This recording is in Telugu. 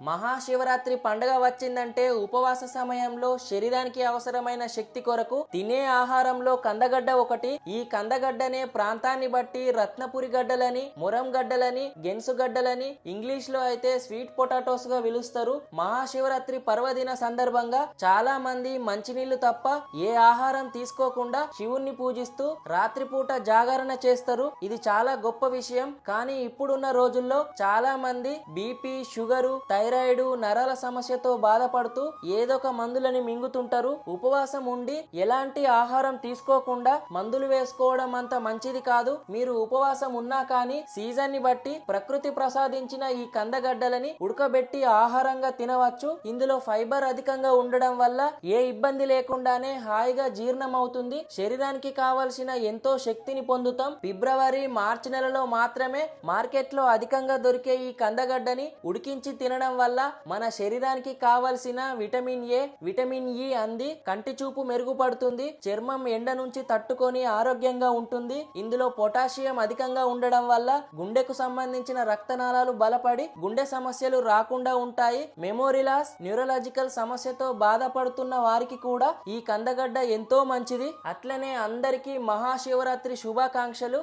మహాశివరాత్రి పండుగ వచ్చిందంటే ఉపవాస సమయంలో శరీరానికి అవసరమైన శక్తి కొరకు తినే ఆహారంలో కందగడ్డ ఒకటి ఈ కందగడ్డనే ప్రాంతాన్ని బట్టి రత్నపురి గడ్డలని మురం గడ్డలని గెన్సు గడ్డలని ఇంగ్లీష్లో అయితే స్వీట్ పొటాటోస్గా పిలుస్తారు. మహాశివరాత్రి పర్వదిన సందర్భంగా చాలా మంది మంచినీళ్ళు తప్ప ఏ ఆహారం తీసుకోకుండా శివుణ్ణి పూజిస్తూ రాత్రిపూట జాగరణ చేస్తారు. ఇది చాలా గొప్ప విషయం. కానీ ఇప్పుడున్న రోజుల్లో చాలా మంది బీపీ షుగరు థైరాయిడ్ నరాల సమస్యతో బాధపడుతూ ఏదొక మందులని మింగుతుంటారు. ఉపవాసం ఉండి ఎలాంటి ఆహారం తీసుకోకుండా మందులు వేసుకోవడం అంత మంచిది కాదు. మీరు ఉపవాసం ఉన్నా కానీ సీజన్ని బట్టి ప్రకృతి ప్రసాదించిన ఈ కందగడ్డలని ఉడకబెట్టి ఆహారంగా తినవచ్చు. ఇందులో ఫైబర్ అధికంగా ఉండడం వల్ల ఏ ఇబ్బంది లేకుండానే హాయిగా జీర్ణం అవుతుంది శరీరానికి కావలసిన ఎంతో శక్తిని పొందుతాం. ఫిబ్రవరి మార్చి నెలలో మాత్రమే మార్కెట్లో అధికంగా దొరికే ఈ కందగడ్డని ఉడికించి తినడం వల్ల మన శరీరానికి కావలసిన విటమిన్ ఏ విటమిన్ ఇ అంది కంటి చూపు మెరుగుపడుతుంది చర్మం ఎండ నుంచి తట్టుకొని ఆరోగ్యంగా ఉంటుంది. ఇందులో పొటాషియం అధికంగా ఉండడం వల్ల గుండెకు సంబంధించిన రక్తనాళాలు బలపడి గుండె సమస్యలు రాకుండా ఉంటాయి. మెమోరీ లాస్ న్యూరలాజికల్ సమస్యతో బాధపడుతున్న వారికి కూడా ఈ కందగడ్డ ఎంతో మంచిది. అట్లనే అందరికీ మహాశివరాత్రి శుభాకాంక్షలు.